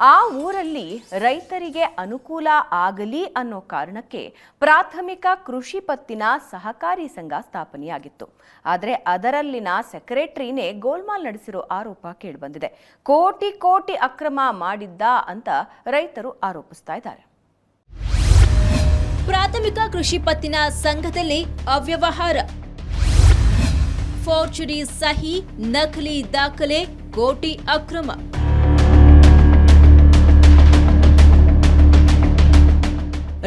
ಆ ಊರಲ್ಲಿ ರೈತರಿಗೆ ಅನುಕೂಲ ಆಗಲಿ ಅನ್ನೋ ಕಾರಣಕ್ಕೆ ಪ್ರಾಥಮಿಕ ಕೃಷಿ ಪತ್ತಿನ ಸಹಕಾರಿ ಸಂಘ ಸ್ಥಾಪನೆಯಾಗಿತ್ತು. ಆದರೆ ಅದರಲ್ಲಿನ ಸೆಕ್ರೆಟರಿನೇ ಗೋಲ್ಮಾಲ್ ನಡೆಸಿರೋ ಆರೋಪ ಕೇಳಿಬಂದಿದೆ. ಕೋಟಿ ಕೋಟಿ ಅಕ್ರಮ ಮಾಡಿದ್ದ ಅಂತ ರೈತರು ಆರೋಪಿಸ್ತಾ ಇದ್ದಾರೆ. ಪ್ರಾಥಮಿಕ ಕೃಷಿ ಪತ್ತಿನ ಸಂಘದಲ್ಲಿ ಅವ್ಯವಹಾರ. ಫೋರ್ಚುರಿ ಸಹಿ, ನಕಲಿ ದಾಖಲೆ, ಕೋಟಿ ಅಕ್ರಮ.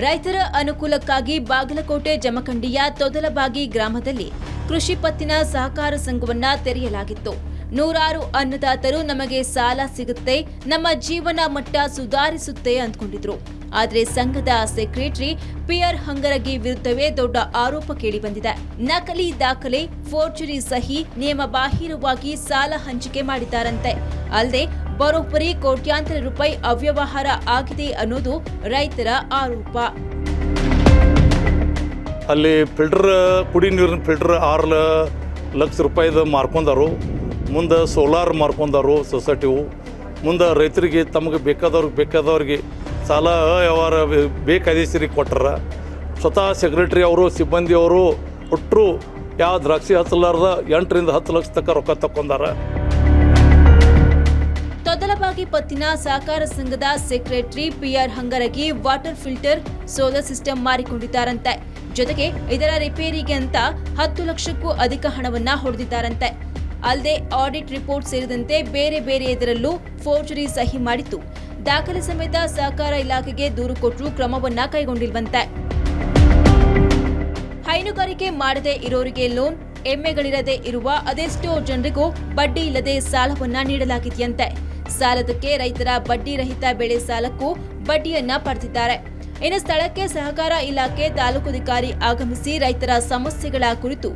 ರೈತರ ಅನುಕೂಲಕ್ಕಾಗಿ ಬಾಗಲಕೋಟೆ ಜಮಖಂಡಿಯ ತೊದಲಬಾಗಿ ಗ್ರಾಮದಲ್ಲಿ ಕೃಷಿ ಪತ್ತಿನ ಸಹಕಾರ ಸಂಘವನ್ನ ತೆರೆಯಲಾಗಿತ್ತು. ನೂರಾರು ಅನ್ನದಾತರು ನಮಗೆ ಸಾಲ ಸಿಗುತ್ತೆ, ನಮ್ಮ ಜೀವನ ಮಟ್ಟ ಸುಧಾರಿಸುತ್ತೆ ಅಂದ್ಕೊಂಡಿದ್ರು. ಆದರೆ ಸಂಘದ ಸೆಕ್ರೆಟರಿ ಪಿಯರ್ ಹಂಗರಗಿ ವಿರುದ್ಧವೇ ದೊಡ್ಡ ಆರೋಪ ಕೇಳಿಬಂದಿದೆ. ನಕಲಿ ದಾಖಲೆ, ಫೋರ್ಜರಿ ಸಹಿ ನಿಯಮ ಬಾಹಿರವಾಗಿ ಸಾಲ ಹಂಚಿಕೆ ಮಾಡಿದ್ದಾರಂತೆ. ಅಲ್ಲದೆ ಬರೋಬ್ಬರಿ ಕೋಟ್ಯಾಂತರ ರೂಪಾಯಿ ಅವ್ಯವಹಾರ ಆಗಿದೆ ಅನ್ನೋದು ರೈತರ ಆರೋಪ. ಅಲ್ಲಿ ಫಿಲ್ಟರ್, ಕುಡಿ ನೀರಿನ ಫಿಲ್ಟರ್ ಆರು ಲಕ್ಷ ರೂಪಾಯಿದು ಮಾರ್ಕೊಂಡಾರು. ಮುಂದೆ ಸೋಲಾರ್ ಮಾರ್ಕೊಂಡಾರು ಸೊಸೈಟಿವು ಮುಂದೆ ರೈತರಿಗೆ ತಮಗೆ ಬೇಕಾದವ್ರಿಗೆ ಬೇಕಾದವ್ರಿಗೆ ಸಾಲ, ವ್ಯವಹಾರ ಬೇಕಾದೇಶರಿಗೆ ಕೊಟ್ಟರ ಸ್ವತಃ ಸೆಕ್ರೆಟರಿ ಅವರು ಸಿಬ್ಬಂದಿಯವರು ಒಟ್ಟರು ಯಾವ ದ್ರಾಕ್ಷಿ ಹತ್ತಲಾರ್ದ ಎಂಟರಿಂದ ಹತ್ತು ಲಕ್ಷ ತಕ್ಕ ರೊಕ್ಕ ತಕೊಂಡಾರ ಪತ್ತಿನ ಸಹಕಾರ ಸಂಘದ secretary PR Hangaragi water filter solar system ಮಾರಿಕೊಂಡಿದ್ದಾರಂತೆ. ಜೊತೆಗೆ ಇದರ ರಿಪೇರಿಗೆ ಅಂತ ಹತ್ತು ಲಕ್ಷಕ್ಕೂ ಅಧಿಕ ಹಣವನ್ನ ಹೊಡೆದಿದ್ದಾರಂತೆ. ಅಲ್ಲದೆ ಆಡಿಟ್ ರಿಪೋರ್ಟ್ ಸೇರಿದಂತೆ ಬೇರೆ ಬೇರೆ ಇದರಲ್ಲೂ ಫೋರ್ಜರಿ ಸಹಿ ಮಾಡಿತ್ತು. ದಾಖಲೆ ಸಮೇತ ಸಹಕಾರ ಇಲಾಖೆಗೆ ದೂರು ಕೊಟ್ಟರೂ ಕ್ರಮವನ್ನ ಕೈಗೊಂಡಿಲ್ವಂತೆ. ಹೈನುಗಾರಿಕೆ ಮಾಡದೇ ಇರೋರಿಗೆ ಲೋನ್, ಎಮ್ಮೆಗಳಿರದೆ ಇರುವ ಅದೆಷ್ಟೋ ಜನರಿಗೂ ಬಡ್ಡಿ ಇಲ್ಲದೆ ಸಾಲವನ್ನ ನೀಡಲಾಗಿದೆಯಂತೆ. ಸಾಲದಕ್ಕೆ ರೈತರ ಬಡ್ಡಿ ರಹಿತ ಬೆಳೆ ಸಾಲಕ್ಕೂ ಬಡ್ಡಿಯನ್ನ ಪಡೆದಿದ್ದಾರೆ. ಇನ್ನು ಸ್ಥಳಕ್ಕೆ ಸಹಕಾರ ಇಲಾಖೆ ತಾಲೂಕಧಿಕಾರಿ ಆಗಮಿಸಿ ರೈತರ ಸಮಸ್ಯೆಗಳ ಕುರಿತು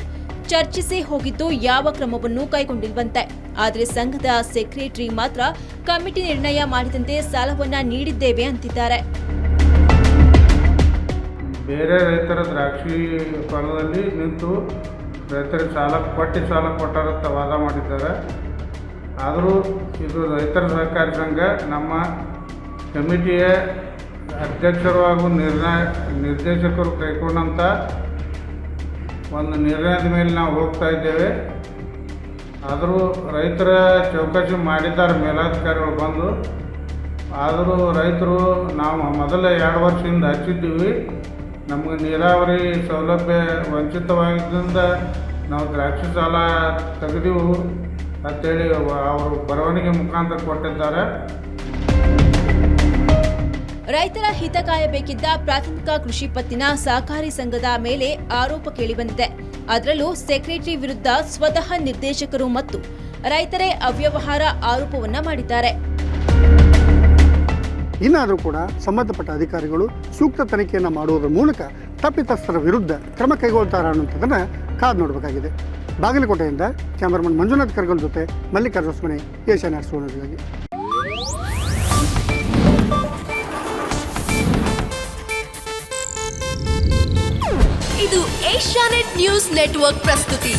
ಚರ್ಚಿಸಿ ಹೋಗಿದ್ದು ಯಾವ ಕ್ರಮವನ್ನು ಕೈಗೊಂಡಿಲ್ವಂತೆ. ಆದರೆ ಸಂಘದ ಸೆಕ್ರೆಟರಿ ಮಾತ್ರ ಕಮಿಟಿ ನಿರ್ಣಯ ಮಾಡಿದಂತೆ ಸಾಲವನ್ನ ನೀಡಿದ್ದೇವೆ ಅಂತಿದ್ದಾರೆ. ಬೇರೆ ರೈತರ ದ್ರಾಕ್ಷಿ ಫಲದಲ್ಲಿ ನಿಂತು ರೈತರಿಗೆ ಸಾಲ ಕೊಟ್ಟು ಸಾಲ ಕೊಟ್ಟಾರಂತ ವಾದ ಮಾಡಿದ್ದಾರೆ. ಆದರೂ ಇದು ರೈತರ ಸಹಕಾರಿ ಸಂಘ, ನಮ್ಮ ಕಮಿಟಿಯ ಅಧ್ಯಕ್ಷರು ಹಾಗೂ ನಿರ್ಣಯ ನಿರ್ದೇಶಕರು ಕೈಗೊಂಡಂಥ ಒಂದು ನಿರ್ಣಯದ ಮೇಲೆ ನಾವು ಹೋಗ್ತಾ ಇದ್ದೇವೆ. ಆದರೂ ರೈತರ ಚೌಕಸಿ ಮಾಡಿದ್ದಾರೆ ಮೇಲಾಧಿಕಾರಿಗಳು ಬಂದು. ಆದರೂ ರೈತರು ನಾವು ಮೊದಲ ಎರಡು ವರ್ಷದಿಂದ ಹಚ್ಚಿದ್ದೀವಿ. ನಮಗೆ ನೀರಾವರಿ ಸೌಲಭ್ಯ ವಂಚಿತವಾಗಿದ್ದರಿಂದ ನಾವು ದ್ರಾಕ್ಷಿ ಸಾಲ ತೆಗೆದೆವು. ಅಂತೇಳಿ ಅವರು ಬರವಣಿಗೆ ಮುಖಾಂತರ ಕೊಟ್ಟಿದ್ದಾರೆ. ರೈತರ ಹಿತ ಕಾಯಬೇಕಿದ್ದ ಪ್ರಾಥಮಿಕ ಕೃಷಿ ಪತ್ತಿನ ಸಹಕಾರಿ ಸಂಘದ ಮೇಲೆ ಆರೋಪ ಕೇಳಿಬಂದಿದೆ. ಅದರಲ್ಲೂ ಸೆಕ್ರೆಟರಿ ವಿರುದ್ಧ ಸ್ವತಃ ನಿರ್ದೇಶಕರು ಮತ್ತು ರೈತರೇ ಅವ್ಯವಹಾರ ಆರೋಪವನ್ನ ಮಾಡಿದ್ದಾರೆ. ಇನ್ನಾದರೂ ಕೂಡ ಸಂಬಂಧಪಟ್ಟ ಅಧಿಕಾರಿಗಳು ಸೂಕ್ತ ತನಿಖೆಯನ್ನು ಮಾಡುವುದರ ಮೂಲಕ ತಪ್ಪಿತಸ್ಥರ ವಿರುದ್ಧ ಕ್ರಮ ಕೈಗೊಳ್ತಾರ ಅನ್ನುವಂಥದ್ದನ್ನು ಕಾದು ನೋಡಬೇಕಾಗಿದೆ. ಬಾಗಲಕೋಟೆಯಿಂದ ಕ್ಯಾಮರಾಮನ್ ಮಂಜುನಾಥ್ ಕರ್ಗಲ್ ಜೊತೆ ಮಲ್ಲಿಕಾರ್ಜುನ ಮನೆ ಏಷ್ಯಾ ಸುವರ್ಣಗಾಗಿ ಇದು ಏಷ್ಯಾನೆಟ್ ನ್ಯೂಸ್ ನೆಟ್ವರ್ಕ್ ಪ್ರಸ್ತುತಿ.